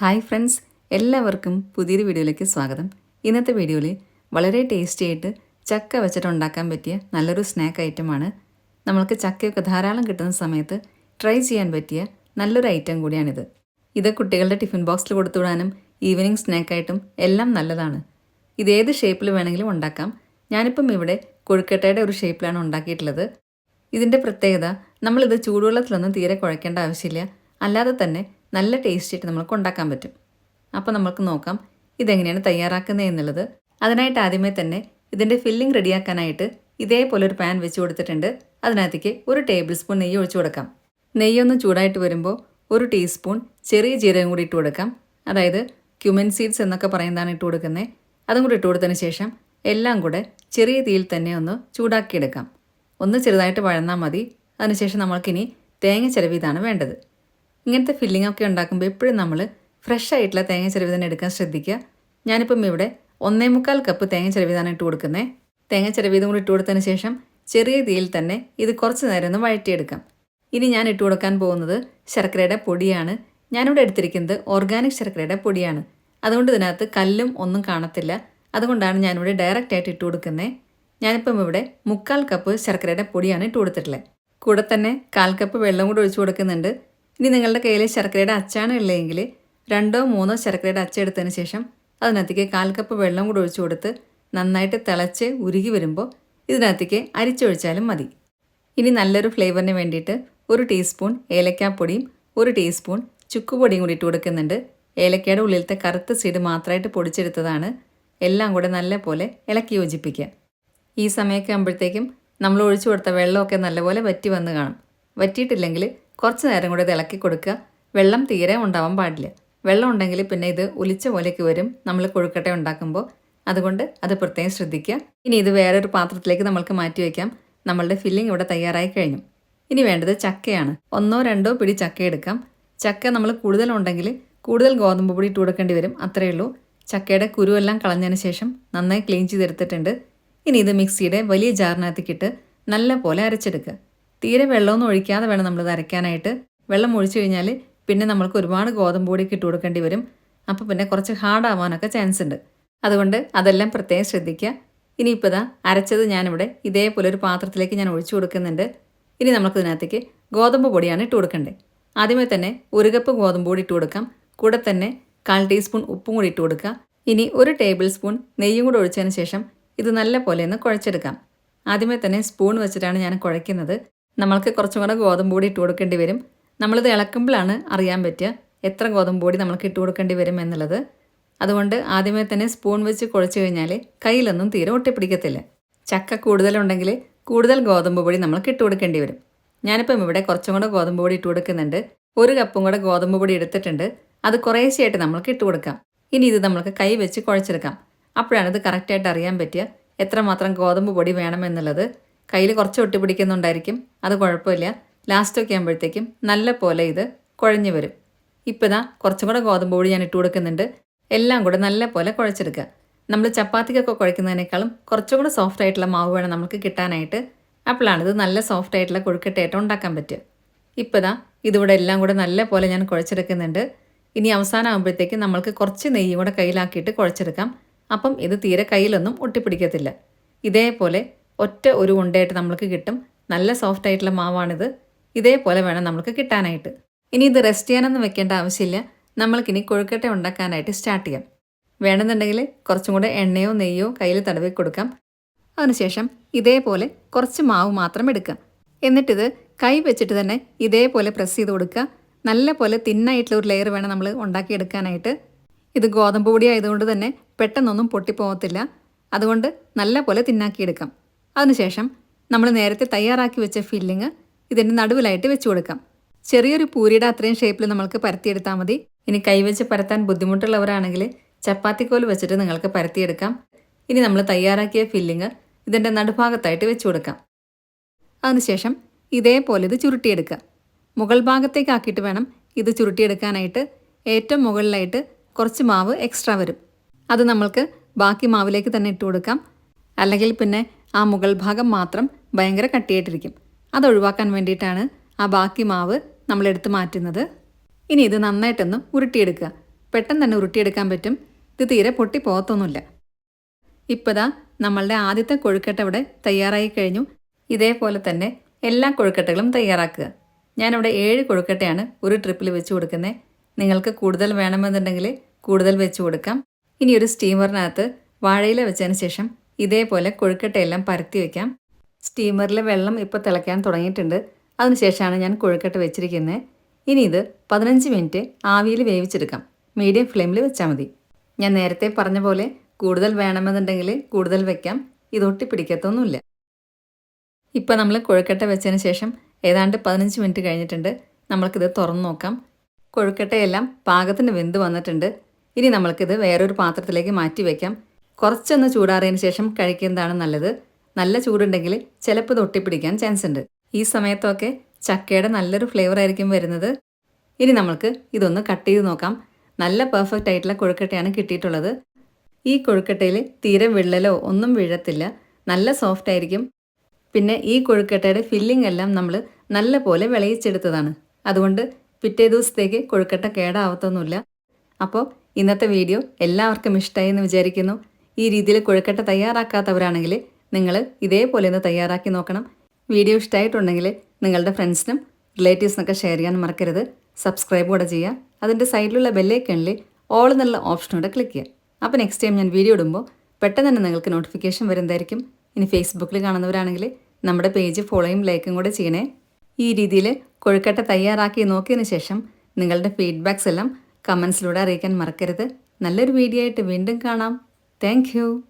Hi friends എല്ലാവർക്കും പുതിയൊരു വീഡിയോയിലേക്ക് സ്വാഗതം. ഇന്നത്തെ വീഡിയോയിൽ വളരെ ടേസ്റ്റി ആയിട്ട് ചക്ക വെച്ചിട്ട് ഉണ്ടാക്കാൻ പറ്റിയ നല്ലൊരു സ്നാക്ക് ഐറ്റമാണ് നമ്മൾക്ക് ചക്കയൊക്കെ ധാരാളം കിട്ടുന്ന സമയത്ത് ട്രൈ ചെയ്യാൻ പറ്റിയ നല്ലൊരു ഐറ്റം കൂടിയാണിത്. ഇത് കുട്ടികളുടെ ടിഫിൻ ബോക്സിൽ കൊടുത്തുവിടാനും ഈവനിങ് സ്നാക്കായിട്ടും എല്ലാം നല്ലതാണ്. ഇത് ഏത് ഷേപ്പിൽ വേണമെങ്കിലും ഉണ്ടാക്കാം. ഞാനിപ്പം ഇവിടെ കൊഴുക്കട്ടയുടെ ഒരു ഷേപ്പിലാണ് ഉണ്ടാക്കിയിട്ടുള്ളത്. ഇതിന്റെ പ്രത്യേകത നമ്മളിത് ചൂടുവെള്ളത്തിലൊന്നും തീരെ കുഴക്കേണ്ട ആവശ്യമില്ല. അല്ലാതെ തന്നെ നല്ല ടേസ്റ്റിയായിട്ട് നമുക്ക് ഉണ്ടാക്കാൻ പറ്റും. അപ്പോൾ നമുക്ക് നോക്കാം ഇതെങ്ങനെയാണ് തയ്യാറാക്കുന്നത് എന്നുള്ളത്. അതിനായിട്ട് ആദ്യമേ തന്നെ ഇതിന്റെ ഫില്ലിംഗ് റെഡിയാക്കാനായിട്ട് ഇതേപോലെ ഒരു പാൻ വെച്ച് കൊടുത്തിട്ടുണ്ട്. അതിനകത്തേക്ക് ഒരു ടേബിൾ സ്പൂൺ നെയ്യ് ഒഴിച്ചു കൊടുക്കാം. നെയ്യൊന്ന് ചൂടായിട്ട് വരുമ്പോൾ ഒരു ടീസ്പൂൺ ചെറിയ ജീരകം കൂടി ഇട്ട് കൊടുക്കാം. അതായത് ക്യുമൻ സീഡ്സ് എന്നൊക്കെ പറയുന്നതാണ് ഇട്ട് കൊടുക്കുന്നത്. അതും കൂടി ഇട്ട് കൊടുത്തതിന് ശേഷം എല്ലാം കൂടെ ചെറിയ തീയിൽ തന്നെ ഒന്ന് ചൂടാക്കിയെടുക്കാം. ഒന്ന് ചെറുതായിട്ട് വഴന്നാൽ മതി. അതിനുശേഷം നമ്മൾക്കിനി തേങ്ങ ചിലവിതാണ് വേണ്ടത്. ഇങ്ങനത്തെ ഫില്ലിംഗ് ഒക്കെ ഉണ്ടാക്കുമ്പോൾ എപ്പോഴും നമ്മൾ ഫ്രഷ് ആയിട്ടുള്ള തേങ്ങ ചിരവി തന്നെ എടുക്കാൻ ശ്രദ്ധിക്കുക. ഞാനിപ്പം ഇവിടെ ഒന്നേ മുക്കാൽ കപ്പ് തേങ്ങ ചിരവിതാണ് ഇട്ട് കൊടുക്കുന്നത് തേങ്ങ ചിരവിതും കൂടി ഇട്ട് കൊടുത്തതിന് ശേഷം ചെറിയ തീയിൽ തന്നെ ഇത് കുറച്ച് നേരം ഒന്ന് വഴറ്റിയെടുക്കാം. ഇനി ഞാൻ ഇട്ട് കൊടുക്കാൻ പോകുന്നത് ശർക്കരയുടെ പൊടിയാണ്. ഞാനിവിടെ എടുത്തിരിക്കുന്നത് ഓർഗാനിക് ശർക്കരയുടെ പൊടിയാണ്. അതുകൊണ്ട് ഇതിനകത്ത് കല്ലും ഒന്നും കാണത്തില്ല. അതുകൊണ്ടാണ് ഞാനിവിടെ ഡയറക്റ്റ് ആയിട്ട് ഇട്ട് കൊടുക്കുന്നത് ഞാനിപ്പം ഇവിടെ മുക്കാൽ കപ്പ് ശർക്കരയുടെ പൊടിയാണ് ഇട്ട് കൊടുത്തിട്ടുള്ളത്. കൂടെ തന്നെ കാൽ കപ്പ് വെള്ളം കൂടി ഒഴിച്ചു കൊടുക്കുന്നുണ്ട്. ഇനി നിങ്ങളുടെ കയ്യിൽ ശർക്കരയുടെ അച്ചാണ് ഉള്ളതെങ്കിൽ രണ്ടോ മൂന്നോ ശർക്കരയുടെ അച്ച എടുത്തതിന് ശേഷം അതിനകത്തേക്ക് കാൽ കപ്പ് വെള്ളം കൂടി ഒഴിച്ചു കൊടുത്ത് നന്നായിട്ട് തിളച്ച് ഉരുകി വരുമ്പോൾ ഇതിനകത്തേക്ക് അരിച്ചൊഴിച്ചാലും മതി. ഇനി നല്ലൊരു ഫ്ലേവറിന് വേണ്ടിയിട്ട് ഒരു ടീസ്പൂൺ ഏലക്കാപ്പൊടിയും ഒരു ടീസ്പൂൺ ചുക്കുപൊടിയും കൂടി ഇട്ട് കൊടുക്കുന്നുണ്ട്. ഏലക്കയുടെ ഉള്ളിലത്തെ കറുത്ത സീഡ് മാത്രമായിട്ട് പൊടിച്ചെടുത്തതാണ്. എല്ലാം കൂടെ നല്ലപോലെ ഇളക്കി യോജിപ്പിക്കുക. ഈ സമയമൊക്കെ ആകുമ്പോഴത്തേക്കും നമ്മൾ ഒഴിച്ചു കൊടുത്ത വെള്ളമൊക്കെ നല്ലപോലെ വറ്റി വന്ന് കാണും. വറ്റിയിട്ടില്ലെങ്കിൽ കുറച്ച് നേരം കൂടെ ഇളക്കി കൊടുക്കുക. വെള്ളം തീരെ ഉണ്ടാവാൻ പാടില്ല. വെള്ളം ഉണ്ടെങ്കിൽ പിന്നെ ഇത് ഒലിച്ച പോലേക്ക് വരും. നമ്മൾ കൊഴുക്കട്ട ഉണ്ടാക്കുമ്പോൾ. അതുകൊണ്ട് അത് പ്രത്യേകം ശ്രദ്ധിക്കുക. ഇനി ഇത് വേറൊരു പാത്രത്തിലേക്ക് നമ്മൾക്ക് മാറ്റി വയ്ക്കാം. നമ്മളുടെ ഫില്ലിംഗ് ഇവിടെ തയ്യാറായി കഴിഞ്ഞു. ഇനി വേണ്ടത് ചക്കയാണ്. ഒന്നോ രണ്ടോ പിടി ചക്ക എടുക്കാം. ചക്ക നമ്മൾ കൂടുതലുണ്ടെങ്കിൽ കൂടുതൽ ഗോതമ്പ് പൊടി ഇട്ട് കൊടുക്കേണ്ടി വരും. അത്രയേ ഉള്ളൂ. ചക്കയുടെ കുരുവെല്ലാം കളഞ്ഞതിന് ശേഷം നന്നായി ക്ലീൻ ചെയ്തെടുത്തിട്ടുണ്ട്. ഇനി ഇത് മിക്സിയുടെ വലിയ ജാറിനകത്തേക്കിട്ട് നല്ല പോലെ അരച്ചെടുക്കുക. തീരെ വെള്ളമൊന്നും ഒഴിക്കാതെ വേണം നമ്മൾ അരയ്ക്കാനായിട്ട്. വെള്ളം ഒഴിച്ചു കഴിഞ്ഞാൽ പിന്നെ നമ്മൾക്ക് ഒരുപാട് ഗോതമ്പ് പൊടിയൊക്കെ ഇട്ട് കൊടുക്കേണ്ടി വരും. അപ്പോൾ പിന്നെ കുറച്ച് ഹാർഡ് ആവാനൊക്കെ ചാൻസ് ഉണ്ട്. അതുകൊണ്ട് അതെല്ലാം പ്രത്യേകം ശ്രദ്ധിക്കുക. ഇനിയിപ്പോൾ ഇതാ അരച്ചത് ഞാനിവിടെ ഇതേപോലെ ഒരു പാത്രത്തിലേക്ക് ഞാൻ ഒഴിച്ചു കൊടുക്കുന്നുണ്ട്. ഇനി നമുക്ക് ഇതിനകത്തേക്ക് ഗോതമ്പ് പൊടിയാണ് ഇട്ട് കൊടുക്കേണ്ടത്. ആദ്യമേ തന്നെ ഒരു കപ്പ് ഗോതമ്പ് പൊടി ഇട്ട് കൊടുക്കാം. കൂടെ തന്നെ കാൽ ടീസ്പൂൺ ഉപ്പും കൂടി ഇട്ട് കൊടുക്കുക. ഇനി ഒരു ടേബിൾ സ്പൂൺ നെയ്യും കൂടി ഒഴിച്ചതിന് ശേഷം ഇത് നല്ല പോലെ ഒന്ന് കുഴച്ചെടുക്കാം. ആദ്യമേ തന്നെ സ്പൂൺ വെച്ചിട്ടാണ് ഞാൻ കുഴയ്ക്കുന്നത്. നമ്മൾക്ക് കുറച്ചും കൂടെ ഗോതമ്പ് പൊടി ഇട്ട് കൊടുക്കേണ്ടി വരും. നമ്മളിത് ഇളക്കുമ്പോഴാണ് അറിയാൻ പറ്റുക എത്ര ഗോതമ്പ് പൊടി നമ്മൾക്ക് ഇട്ട് കൊടുക്കേണ്ടി വരും എന്നുള്ളത്. അതുകൊണ്ട് ആദ്യമേ തന്നെ സ്പൂൺ വെച്ച് കുഴച്ച് കഴിഞ്ഞാൽ കയ്യിലൊന്നും തീരെ ഒട്ടിപ്പിടിക്കത്തില്ല. ചക്ക കൂടുതലുണ്ടെങ്കിൽ കൂടുതൽ ഗോതമ്പ് പൊടി നമ്മൾക്ക് ഇട്ട് കൊടുക്കേണ്ടി വരും. ഞാനിപ്പം ഇവിടെ കുറച്ചും കൂടെ ഗോതമ്പ് പൊടി ഇട്ട് കൊടുക്കുന്നുണ്ട്. ഒരു കപ്പും കൂടെ ഗോതമ്പ് പൊടി എടുത്തിട്ടുണ്ട്. അത് കുറേശ്ശെയായിട്ട് നമ്മൾക്ക് ഇട്ട് കൊടുക്കാം. ഇനി ഇത് നമ്മൾക്ക് കൈ വെച്ച് കുഴച്ചെടുക്കാം. അപ്പോഴാണ് ഇത് കറക്റ്റായിട്ട് അറിയാൻ പറ്റുക എത്രമാത്രം ഗോതമ്പ് പൊടി വേണമെന്നുള്ളത് കയ്യിൽ കുറച്ച് പിടിക്കുന്നുണ്ടായിരിക്കും. അത് കുഴപ്പമില്ല. ലാസ്റ്റൊക്കെ ആകുമ്പോഴത്തേക്കും നല്ല പോലെ ഇത് കുഴഞ്ഞു വരും. ഇപ്പോൾ ഇതാ കുറച്ചും കൂടെ ഗോതമ്പ് പൊടി ഞാൻ ഇട്ട് കൊടുക്കുന്നുണ്ട്. എല്ലാം കൂടെ നല്ല പോലെ കുഴച്ചെടുക്കുക. നമ്മൾ ചപ്പാത്തിക്കൊക്കെ കുഴക്കുന്നതിനേക്കാളും കുറച്ചും കൂടെ സോഫ്റ്റ് ആയിട്ടുള്ള മാവ് വേണം നമുക്ക് കിട്ടാനായിട്ട്. അപ്പോഴാണ് ഇത് നല്ല സോഫ്റ്റ് ആയിട്ടുള്ള കൊഴുക്കട്ടയായിട്ട് ഉണ്ടാക്കാൻ പറ്റുക. ഇപ്പോൾ ഇതാ ഇതിവിടെ എല്ലാം കൂടെ നല്ല പോലെ ഞാൻ കുഴച്ചെടുക്കുന്നുണ്ട്. ഇനി അവസാനം ആകുമ്പോഴത്തേക്കും നമ്മൾക്ക് കുറച്ച് നെയ്യും കൂടെ കയ്യിലാക്കിയിട്ട് കുഴച്ചെടുക്കാം. അപ്പം ഇത് തീരെ കയ്യിലൊന്നും ഒട്ടിപ്പിടിക്കത്തില്ല. ഇതേപോലെ ഒറ്റ ഒരു ഉണ്ടയായിട്ട് നമ്മൾക്ക് കിട്ടും. നല്ല സോഫ്റ്റ് ആയിട്ടുള്ള മാവാണിത്. ഇതേപോലെ വേണം നമുക്ക് കിട്ടാനായിട്ട്. ഇനി ഇത് റെസ്റ്റ് ചെയ്യാനൊന്നും വെക്കേണ്ട ആവശ്യമില്ല. നമ്മൾക്കിനി കൊഴുക്കട്ട ഉണ്ടാക്കാനായിട്ട് സ്റ്റാർട്ട് ചെയ്യാം. വേണമെന്നുണ്ടെങ്കിൽ കുറച്ചും കൂടെ എണ്ണയോ നെയ്യോ കയ്യിൽ തടവി കൊടുക്കാം. അതിനുശേഷം ഇതേപോലെ കുറച്ച് മാവ് മാത്രം എടുക്കാം. എന്നിട്ടിത് കൈ വെച്ചിട്ട് തന്നെ ഇതേപോലെ പ്രസ് ചെയ്ത് കൊടുക്കുക. നല്ല പോലെ തിന്നായിട്ടുള്ള ഒരു ലെയർ വേണം നമ്മൾ ഉണ്ടാക്കിയെടുക്കാനായിട്ട്. ഇത് ഗോതമ്പ് പൊടി ആയതുകൊണ്ട് തന്നെ പെട്ടെന്നൊന്നും പൊട്ടിപ്പോകത്തില്ല. അതുകൊണ്ട് നല്ല പോലെ തിന്നാക്കിയെടുക്കാം. അതിനുശേഷം നമ്മൾ നേരത്തെ തയ്യാറാക്കി വെച്ച ഫില്ലിങ് ഇതിന്റെ നടുവിലായിട്ട് വെച്ച് കൊടുക്കാം. ചെറിയൊരു പൂരിയുടെ അത്രയും ഷേപ്പിൽ നമ്മൾക്ക് പരത്തിയെടുത്താൽ മതി. ഇനി കൈവച്ച് പരത്താൻ ബുദ്ധിമുട്ടുള്ളവരാണെങ്കിൽ ചപ്പാത്തിക്കോൽ വെച്ചിട്ട് നിങ്ങൾക്ക് പരത്തിയെടുക്കാം. ഇനി നമ്മൾ തയ്യാറാക്കിയ ഫില്ലിങ് ഇതിന്റെ നടുഭാഗത്തായിട്ട് വെച്ച് കൊടുക്കാം. അതിനുശേഷം ഇതേപോലെ ഇത് ചുരുട്ടിയെടുക്കുക. മുകൾ ഭാഗത്തേക്ക് ആക്കിയിട്ട് വേണം ഇത് ചുരുട്ടിയെടുക്കാനായിട്ട്. ഏറ്റവും മുകളിലായിട്ട് കുറച്ച് മാവ് എക്സ്ട്രാ വരും. അത് നമ്മൾക്ക് ബാക്കി മാവിലേക്ക് തന്നെ ഇട്ട് കൊടുക്കാം. അല്ലെങ്കിൽ പിന്നെ ആ മുകൾ ഭാഗം മാത്രം ഭയങ്കര കട്ടിയായിട്ടിരിക്കും. അത് ഒഴിവാക്കാൻ വേണ്ടിയിട്ടാണ് ആ ബാക്കി മാവ് നമ്മൾ എടുത്ത് മാറ്റുന്നത്. ഇനി ഇത് നന്നായിട്ടൊന്ന് ഉരുട്ടിയെടുക്കുക. പെട്ടെന്ന് തന്നെ ഉരുട്ടിയെടുക്കാൻ പറ്റും. ഇത് തീരെ പൊട്ടി പോകത്തൊന്നുമില്ല. ഇപ്പതാ നമ്മളുടെ ആദ്യത്തെ കൊഴുക്കട്ട ഇവിടെ തയ്യാറായി കഴിഞ്ഞു. ഇതേപോലെ തന്നെ എല്ലാ കൊഴുക്കട്ടകളും തയ്യാറാക്കുക. ഞാനിവിടെ ഏഴ് കൊഴുക്കട്ടയാണ് ഒരു ട്രിപ്പിൽ വെച്ച് കൊടുക്കുന്നത് നിങ്ങൾക്ക് കൂടുതൽ വേണമെന്നുണ്ടെങ്കിൽ കൂടുതൽ വെച്ച് കൊടുക്കാം. ഇനി ഒരു സ്റ്റീമറിനകത്ത് വാഴയില വെച്ചതിന് ശേഷം ഇതേപോലെ കൊഴുക്കട്ടയെല്ലാം പരത്തി വയ്ക്കാം സ്റ്റീമറിലെ വെള്ളം ഇപ്പോൾ തിളയ്ക്കാൻ തുടങ്ങിയിട്ടുണ്ട്. അതിനുശേഷമാണ് ഞാൻ കൊഴുക്കട്ട വെച്ചിരിക്കുന്നത്. ഇനി ഇത് പതിനഞ്ച് മിനിറ്റ് ആവിയിൽ വേവിച്ചെടുക്കാം. മീഡിയം ഫ്ലെയിമിൽ വെച്ചാൽ മതി. ഞാൻ നേരത്തെ പറഞ്ഞ പോലെ കൂടുതൽ വേണമെന്നുണ്ടെങ്കിൽ കൂടുതൽ വെക്കാം. ഇതൊട്ടി പിടിക്കത്തൊന്നുമില്ല ഇപ്പോൾ നമ്മൾ കൊഴുക്കട്ട വെച്ചതിന് ശേഷം ഏതാണ്ട് പതിനഞ്ച് മിനിറ്റ് കഴിഞ്ഞിട്ടുണ്ട്. നമ്മൾക്കിത് തുറന്നു നോക്കാം. കൊഴുക്കട്ടയെല്ലാം പാകത്തിന് വെന്ത് വന്നിട്ടുണ്ട്. ഇനി നമ്മൾക്കിത് വേറൊരു പാത്രത്തിലേക്ക് മാറ്റി വയ്ക്കാം കുറച്ചൊന്ന് ചൂടാറിയതിന് ശേഷം കഴിക്കുന്നതാണ് നല്ലത്. നല്ല ചൂടുണ്ടെങ്കിൽ ചിലപ്പോൾ ഇത് ഒട്ടിപ്പിടിക്കാൻ ചാൻസ് ഉണ്ട് ഈ സമയത്തൊക്കെ ചക്കയുടെ നല്ലൊരു ഫ്ലേവർ ആയിരിക്കും വരുന്നത്. ഇനി നമ്മൾക്ക് ഇതൊന്ന് കട്ട് ചെയ്ത് നോക്കാം. നല്ല പെർഫെക്റ്റ് ആയിട്ടുള്ള കൊഴുക്കട്ടയാണ് കിട്ടിയിട്ടുള്ളത്. ഈ കൊഴുക്കട്ടയിൽ തീരെ വിള്ളലോ ഒന്നും വീഴത്തില്ല. നല്ല സോഫ്റ്റ് ആയിരിക്കും. പിന്നെ ഈ കൊഴുക്കട്ടയുടെ ഫില്ലിംഗ് എല്ലാം നമ്മൾ നല്ല പോലെ വിളയിച്ചെടുത്തതാണ്. അതുകൊണ്ട് പിറ്റേ ദിവസത്തേക്ക് കൊഴുക്കട്ട കേടാവത്തൊന്നുമില്ല. അപ്പോൾ ഇന്നത്തെ വീഡിയോ എല്ലാവർക്കും ഇഷ്ടമായി എന്ന് വിചാരിക്കുന്നു. ഈ രീതിയിൽ കൊഴുക്കട്ട തയ്യാറാക്കാത്തവരാണെങ്കിൽ നിങ്ങൾ ഇതേപോലെ ഒന്ന് തയ്യാറാക്കി നോക്കണം. വീഡിയോ ഇഷ്ടമായിട്ടുണ്ടെങ്കിൽ നിങ്ങളുടെ ഫ്രണ്ട്സിനും റിലേറ്റീവ്സിനൊക്കെ ഷെയർ ചെയ്യാൻ മറക്കരുത്. സബ്സ്ക്രൈബ് കൂടെ ചെയ്യുക. അതിന്റെ സൈഡിലുള്ള ബെല്ലൈക്കണിൽ ഓൾ എന്നുള്ള ഓപ്ഷനോടെ ക്ലിക്ക് ചെയ്യുക. അപ്പോൾ നെക്സ്റ്റ് ടൈം ഞാൻ വീഡിയോ ഇടുമ്പോൾ പെട്ടെന്ന് തന്നെ നിങ്ങൾക്ക് നോട്ടിഫിക്കേഷൻ വരുന്നതായിരിക്കും. ഇനി ഫേസ്ബുക്കിൽ കാണുന്നവരാണെങ്കിൽ നമ്മുടെ പേജ് ഫോളോയും ലൈക്കും കൂടെ ചെയ്യണേ. ഈ രീതിയിൽ കൊഴുക്കട്ട തയ്യാറാക്കി നോക്കിയതിന് ശേഷം നിങ്ങളുടെ ഫീഡ്ബാക്സ് എല്ലാം കമൻസിലൂടെ അറിയിക്കാൻ മറക്കരുത്. നല്ലൊരു വീഡിയോ ആയിട്ട് വീണ്ടും കാണാം. Thank you.